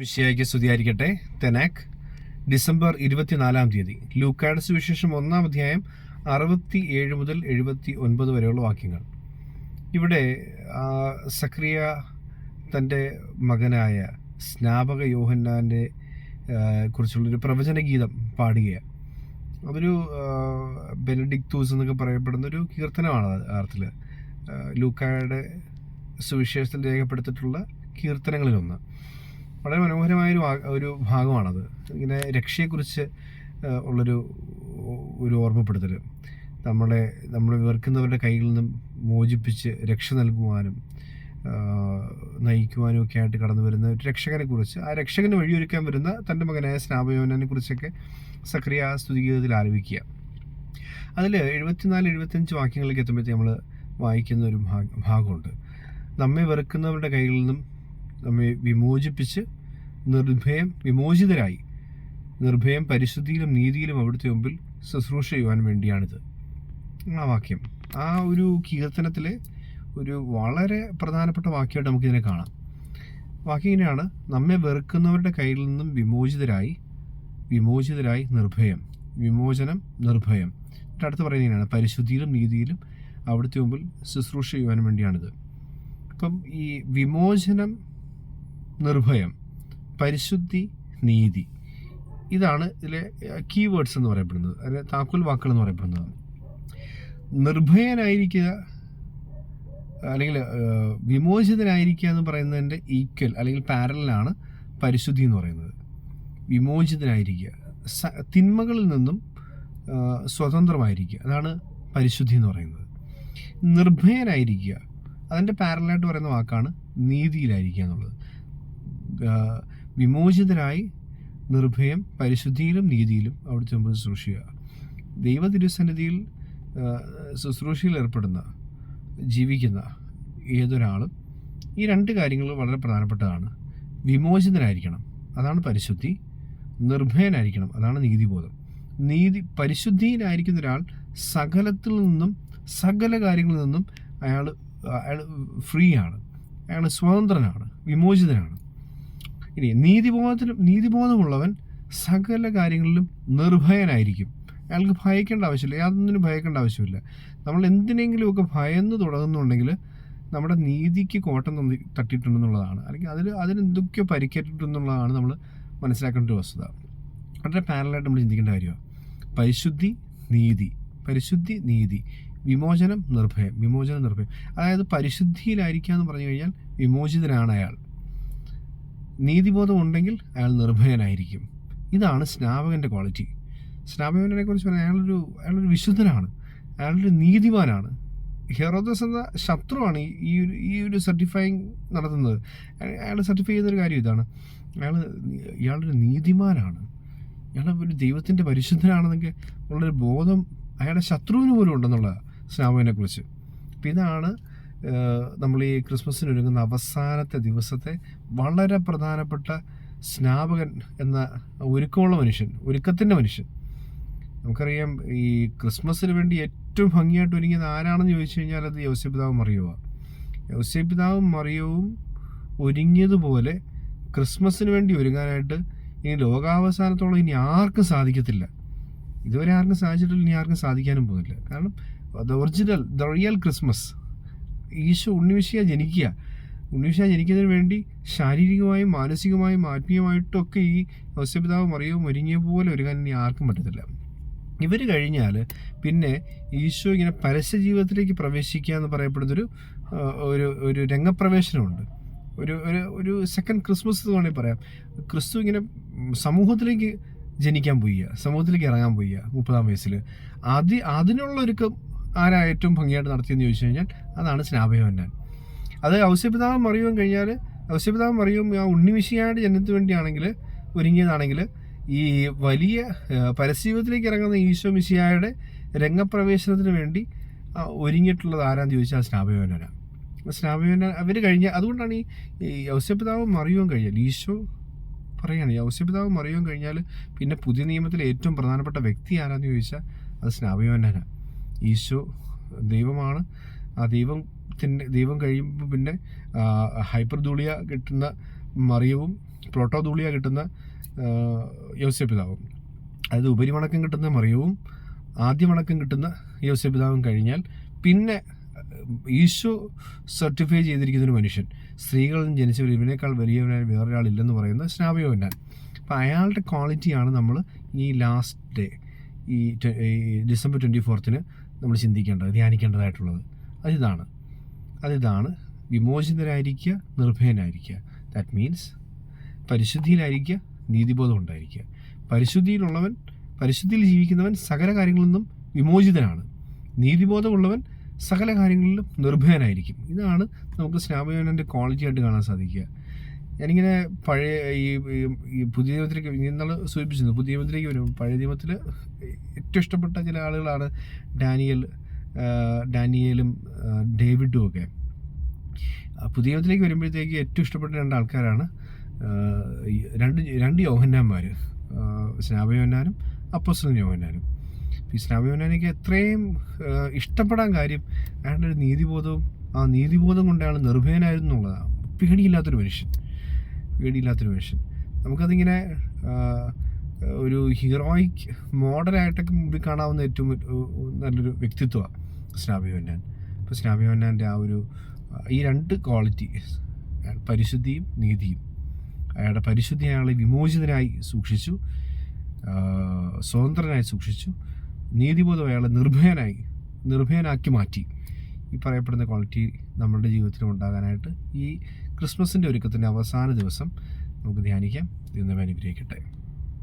വിഷയയ്ക്ക് സ്തുതിയായിരിക്കട്ടെ. തെനാക് ഡിസംബർ ഇരുപത്തിനാലാം തീയതി. ലൂക്കായുടെ വിശേഷം ഒന്നാം അധ്യായം അറുപത്തി ഏഴ് മുതൽ എഴുപത്തി ഒൻപത് വരെയുള്ള വാക്യങ്ങൾ. ഇവിടെ സക്രിയ തന്റെ മകനായ സ്നാപക യോഹന്നാന്റെ കുറിച്ചുള്ളൊരു പ്രവചന ഗീതം പാടുകയാണ്. അതൊരു ബെനഡിക്തൂസ് എന്നൊക്കെ പറയപ്പെടുന്ന ഒരു കീർത്തനമാണ് അർത്ഥത്തിൽ ലൂക്കായുടെ സുവിശേഷത്തിൽ രേഖപ്പെടുത്തിയിട്ടുള്ള കീർത്തനങ്ങളിലൊന്ന്. വളരെ മനോഹരമായൊരു ഒരു ഭാഗമാണത്. ഇങ്ങനെ രക്ഷയെക്കുറിച്ച് ഉള്ളൊരു ഒരു ഓർമ്മപ്പെടുത്തൽ നമ്മളെ നമ്മൾ വെറുക്കുന്നവരുടെ കയ്യിൽ നിന്നും മോചിപ്പിച്ച് രക്ഷ നൽകുവാനും നയിക്കുവാനും ഒക്കെ ആയിട്ട് കടന്നു വരുന്ന ഒരു രക്ഷകനെ കുറിച്ച് ആ രക്ഷകന് വഴിയൊരുക്കാൻ വരുന്ന തന്റെ മകനായ സ്നാപയോനെ കുറിച്ചൊക്കെ സക്രിയ സ്തുതിഗീതത്തിൽ ആരംഭിക്കുക അതിൽ എഴുപത്തിനാല് എഴുപത്തഞ്ച് വാക്യങ്ങളിലേക്ക് എത്തുമ്പോഴത്തേക്ക് നമ്മൾ വായിക്കുന്ന ഒരു ഭാഗ- ഭാഗമുണ്ട്. നമ്മെ വെറുക്കുന്നവരുടെ കയ്യിൽ നിന്നും നമ്മെ വിമോചിപ്പിച്ച് നിർഭയം വിമോചിതരായി. നിർഭയം പരിശുദ്ധിയിലും നീതിയിലും അവിടുത്തെ മുമ്പിൽ ശുശ്രൂഷ ചെയ്യുവാൻ വേണ്ടിയാണിത്. ആ വാക്യം. ആ ഒരു കീർത്തനത്തിലെ ഒരു വളരെ പ്രധാനപ്പെട്ട വാക്യമായിട്ട് നമുക്കിതിനെ കാണാം. വാക്യം ഇങ്ങനെയാണ്. നമ്മെ വെറുക്കുന്നവരുടെ കയ്യിൽ നിന്നും വിമോചിതരായി വിമോചിതരായി നിർഭയം. വിമോചനം നിർഭയം. എന്നിട്ട് അടുത്ത് പറയുന്നത് പരിശുദ്ധിയിലും നീതിയിലും അവിടുത്തെ മുമ്പിൽ ശുശ്രൂഷ ചെയ്യുവാൻ വേണ്ടിയാണിത്. അപ്പം ഈ വിമോചനം നിർഭയം പരിശുദ്ധി നീതി. ഇതാണ് ഇതിലെ കീവേഡ്സ് എന്ന് പറയപ്പെടുന്നത്. അതിലെ താക്കോൽ വാക്കുകൾ എന്ന് പറയപ്പെടുന്നത്. നിർഭയനായിരിക്കുക അല്ലെങ്കിൽ വിമോചിതനായിരിക്കുക എന്ന് പറയുന്നതിന്റെ ഈക്വൽ അല്ലെങ്കിൽ പാരലാണ് പരിശുദ്ധി എന്ന് പറയുന്നത്. വിമോചിതനായിരിക്കുക. തിന്മകളിൽ നിന്നും സ്വതന്ത്രമായിരിക്കുക. അതാണ് പരിശുദ്ധി എന്ന് പറയുന്നത്. നിർഭയനായിരിക്കുക. അതിന്റെ പാരലായിട്ട് പറയുന്ന വാക്കാണ് നീതിയിലായിരിക്കുക എന്നുള്ളത്. വിമോചിതരായി നിർഭയം പരിശുദ്ധിയിലും നീതിയിലും അവിടുത്തെ മുമ്പ് ശുശ്രൂഷിക്കുക. ദൈവ തിരുസന്നിധിയിൽ ശുശ്രൂഷയിൽ ഏർപ്പെടുന്ന ജീവിക്കുന്ന ഏതൊരാളും ഈ രണ്ട് കാര്യങ്ങൾ വളരെ പ്രധാനപ്പെട്ടതാണ്. വിമോചിതനായിരിക്കണം അതാണ് പരിശുദ്ധി. നിർഭയനായിരിക്കണം അതാണ് നീതിബോധം. നീതി പരിശുദ്ധിയിലായിരിക്കുന്ന ഒരാൾ സകലത്തിൽ നിന്നും സകല കാര്യങ്ങളിൽ നിന്നും അയാൾ അയാൾ ഫ്രീ ആണ് അയാൾ സ്വതന്ത്രനാണ് വിമോചിതനാണ്. ഇനി നീതിബോധത്തിലും നീതിബോധമുള്ളവൻ സകല കാര്യങ്ങളിലും നിർഭയനായിരിക്കും. അയാൾക്ക് ഭയക്കേണ്ട ആവശ്യമില്ല. യാതൊന്നിനും ഭയക്കേണ്ട ആവശ്യമില്ല. നമ്മൾ എന്തിനെങ്കിലുമൊക്കെ ഭയന്ന് തുടങ്ങുന്നുണ്ടെങ്കിൽ നമ്മുടെ നീതിക്ക് കോട്ടം തട്ടിയിട്ടുണ്ടെന്നുള്ളതാണ്. അല്ലെങ്കിൽ അതിൽ അതിന് എന്തൊക്കെയോ പരിക്കേറ്റിട്ടുണ്ടെന്നുള്ളതാണ് നമ്മൾ മനസ്സിലാക്കേണ്ട ഒരു വസ്തുത. വളരെ പാരലായിട്ട് നമ്മൾ ചിന്തിക്കേണ്ട കാര്യമാണ്. പരിശുദ്ധി നീതി. പരിശുദ്ധി നീതി. വിമോചനം നിർഭയം. വിമോചനം നിർഭയം. അതായത് പരിശുദ്ധിയിലായിരിക്കുക എന്ന് പറഞ്ഞു കഴിഞ്ഞാൽ വിമോചിതനാണ് അയാൾ. നീതിബോധം ഉണ്ടെങ്കിൽ അയാൾ നിർഭയനായിരിക്കും. ഇതാണ് സ്നാപകന്റെ ക്വാളിറ്റി. സ്നാപകനെ കുറിച്ച് പറഞ്ഞാൽ അയാളൊരു അയാളൊരു വിശുദ്ധനാണ്. അയാളൊരു നീതിമാനാണ്. ഹെറോദസ് എന്ന ശത്രുവാണ് ഈ- ഒരു ഈ ഒരു സർട്ടിഫൈങ് നടത്തുന്നത്. അയാൾ സർട്ടിഫൈ ചെയ്യുന്നൊരു കാര്യം ഇതാണ്. അയാൾ ഇയാളൊരു നീതിമാനാണ്. ഇയാൾ ഒരു ദൈവത്തിന്റെ പരിശുദ്ധനാണെന്നൊക്കെ ഉള്ളൊരു ബോധം അയാളുടെ ശത്രുവിന് പോലും ഉണ്ടെന്നുള്ള സ്നാപകനെക്കുറിച്ച് അപ്പം ഇതാണ് നമ്മൾ ഈ ക്രിസ്മസിന് ഒരുങ്ങുന്ന അവസാനത്തെ ദിവസത്തെ വളരെ പ്രധാനപ്പെട്ട സ്നാപകൻ എന്ന ഒരുക്കമുള്ള മനുഷ്യൻ ഒരുക്കത്തിന്റെ മനുഷ്യൻ. നമുക്കറിയാം ഈ ക്രിസ്മസിന് വേണ്ടി ഏറ്റവും ഭംഗിയായിട്ട് ഒരുങ്ങിയത് ആരാണെന്ന് ചോദിച്ചു കഴിഞ്ഞാൽ അത് യോസ്യപിതാവും മറിയവുമാണ് യോസ്യപിതാവും മറിയവും ഒരുങ്ങിയതുപോലെ ക്രിസ്മസിന് വേണ്ടി ഒരുങ്ങാനായിട്ട് ഇനി ലോകാവസാനത്തോളം ഇനി ആർക്കും സാധിക്കത്തില്ല. ഇതുവരെ ആർക്കും സാധിച്ചിട്ടില്ല ഇനി ആർക്കും സാധിക്കാനും പോകുന്നില്ല കാരണം the original the real Christmas. Eesho ഉണ്ണിവിശയ ജനിക്കുക. ഉണ്ണിവിശയ ജനിക്കുന്നതിന് വേണ്ടി ശാരീരികമായും മാനസികമായും ആത്മീയമായിട്ടൊക്കെ ഈ ഔസ്യപിതാവ് മറിയവും ഒരുങ്ങിയ പോലെ ഒരുങ്ങാൻ ഇനി ആർക്കും പറ്റത്തില്ല. ഇവർ കഴിഞ്ഞാൽ പിന്നെ ഈശോ ഇങ്ങനെ പരസ്യ ജീവിതത്തിലേക്ക് പ്രവേശിക്കുക എന്ന് പറയപ്പെടുന്നൊരു ഒരു ഒരു രംഗപ്രവേശനമുണ്ട്. ഒരു ഒരു ഒരു സെക്കൻഡ് ക്രിസ്മസ് എന്ന് വേണമെങ്കിൽ പറയാം. ക്രിസ്തു ഇങ്ങനെ സമൂഹത്തിലേക്ക് ജനിക്കാൻ പോയി സമൂഹത്തിലേക്ക് ഇറങ്ങാൻ പോയി മുപ്പതാം വയസ്സിൽ അതി അതിനുള്ള ഒരുക്കം ആരാ ഏറ്റവും ഭംഗിയായിട്ട് നടത്തിയെന്ന് ചോദിച്ചു കഴിഞ്ഞാൽ അതാണ് സ്നാപയോന്നാൻ അത് ഔസ്യപിതാവ് മറിയുവാൻ കഴിഞ്ഞാൽ ഔസ്യപിതാവ് മറിയും ആ ഉണ്ണിവിശിയായിട്ട് ജനത്തിന് വേണ്ടിയാണെങ്കിൽ ഒരുങ്ങിയതാണെങ്കിൽ ഈ വലിയ പരസ്യത്തിലേക്ക് ഇറങ്ങുന്ന ഈശോ മിശിയായുടെ രംഗപ്രവേശനത്തിന് വേണ്ടി ഒരുങ്ങിയിട്ടുള്ളത് ആരാന്ന് ചോദിച്ചാൽ സ്നാപയോനാണ് സ്നാപയോന അവർ കഴിഞ്ഞ അതുകൊണ്ടാണ് ഈ ഔസ്യപിതാവ് മറിയുവാൻ കഴിഞ്ഞാൽ ഈശോ പറയുകയാണ് ഈ ഔസ്യപിതാവ് മറിയുവാൻ കഴിഞ്ഞാൽ പിന്നെ പുതിയ നിയമത്തിലെ ഏറ്റവും പ്രധാനപ്പെട്ട വ്യക്തി ആരാന്ന് ചോദിച്ചാൽ അത് സ്നാപയോനാണ് ഈശോ ദൈവമാണ്. ആ ദൈവത്തിന്റെ ദൈവം കഴിയുമ്പോൾ പിന്നെ ഹൈപ്പർദൂളിയ കിട്ടുന്ന മറിയവും പ്രോട്ടോദൂളിയ കിട്ടുന്ന യോസ്യപിതാവും അതായത് ഉപരിമണക്കം കിട്ടുന്ന മറിയവും ആദ്യമണക്കം കിട്ടുന്ന യോസ്യപിതാവും പിതാവും കഴിഞ്ഞാൽ പിന്നെ ഈശോ സർട്ടിഫൈ ചെയ്തിരിക്കുന്ന ഒരു മനുഷ്യൻ. സ്ത്രീകളിൽ ജനിച്ചവർ ഇവനേക്കാൾ വലിയവനായി വേറൊരാളില്ലെന്ന് പറയുന്ന സ്നാപയോന്നാൻ അപ്പോൾ അയാളുടെ ക്വാളിറ്റിയാണ് നമ്മൾ ഈ ലാസ്റ്റ് ഡേ ഈ ഡിസംബർ ട്വന്റി ഫോർത്തിന് നമ്മൾ ചിന്തിക്കേണ്ടത് ധ്യാനിക്കേണ്ടതായിട്ടുള്ളത്. അതിതാണ്. അതിതാണ് വിമോചിതരായിരിക്കുക നിർഭയനായിരിക്കുക. ദാറ്റ് മീൻസ് പരിശുദ്ധിയിലായിരിക്കുക നീതിബോധം ഉണ്ടായിരിക്കുക. പരിശുദ്ധിയിലുള്ളവൻ പരിശുദ്ധിയിൽ ജീവിക്കുന്നവൻ സകല കാര്യങ്ങളിൽ നിന്നും വിമോചിതനാണ്. നീതിബോധമുള്ളവൻ സകല കാര്യങ്ങളിലും നിർഭയനായിരിക്കും. ഇതാണ് നമുക്ക് സ്നാപയോനന്റെ ക്വാളിറ്റി ആയിട്ട് കാണാൻ സാധിക്കുക. ഞാനിങ്ങനെ പഴയ ഈ ഈ- പുതിയ നിയമത്തിലേക്ക് ഇന്നലെ സൂചിപ്പിച്ചിരുന്നു. പുതിയ നിയമത്തിലേക്ക് വരും പഴയ നിയമത്തിൽ ഏറ്റവും ഇഷ്ടപ്പെട്ട ചില ആളുകളാണ് ഡാനിയൽ ഡാനിയലും ഡേവിഡും ഒക്കെ. പുതിയ നിയമത്തിലേക്ക് വരുമ്പോഴത്തേക്ക് ഏറ്റവും ഇഷ്ടപ്പെട്ട രണ്ട് ആൾക്കാരാണ് രണ്ട് രണ്ട് യോഹന്നാന്മാർ സ്നാപയോഹന്നാനും അപ്പസ്വൻ യോഹന്നാനും ഈ സ്നാപയോന്നാനിക്ക് എത്രയും ഇഷ്ടപ്പെടാൻ കാര്യം അയാളുടെ ഒരു നീതിബോധവും ആ നീതിബോധം കൊണ്ട് അയാൾ നിർഭയനായിരുന്നു എന്നുള്ളതാണ്. പേടിയില്ലാത്തൊരു മനുഷ്യൻ. പേടിയില്ലാത്തൊരു മനുഷ്യൻ. നമുക്കതിങ്ങനെ ഒരു ഹീറോയിക് മോഡലായിട്ടൊക്കെ മുമ്പിൽ കാണാവുന്ന ഏറ്റവും നല്ലൊരു വ്യക്തിത്വമാണ് സ്നാബിയോന്നാൻ അപ്പോൾ സ്നാബിയോന്നാന്റെ ആ ഒരു ഈ രണ്ട് ക്വാളിറ്റി പരിശുദ്ധിയും നീതിയും. അയാളുടെ പരിശുദ്ധി അയാളെ വിമോചിതനായി സൂക്ഷിച്ചു സ്വതന്ത്രനായി സൂക്ഷിച്ചു നീതിബോധം അയാളെ നിർഭയനായി നിർഭയനാക്കി മാറ്റി. ഈ പറയപ്പെടുന്ന ക്വാളിറ്റി നമ്മളുടെ ജീവിതത്തിൽ ഉണ്ടാകാനായിട്ട് ഈ ക്രിസ്മസിന്റെ ഒരുക്കത്തിന്റെ അവസാന ദിവസം നമുക്ക് ധ്യാനിക്കാം. ദൈവം അനുഗ്രഹിക്കട്ടെ.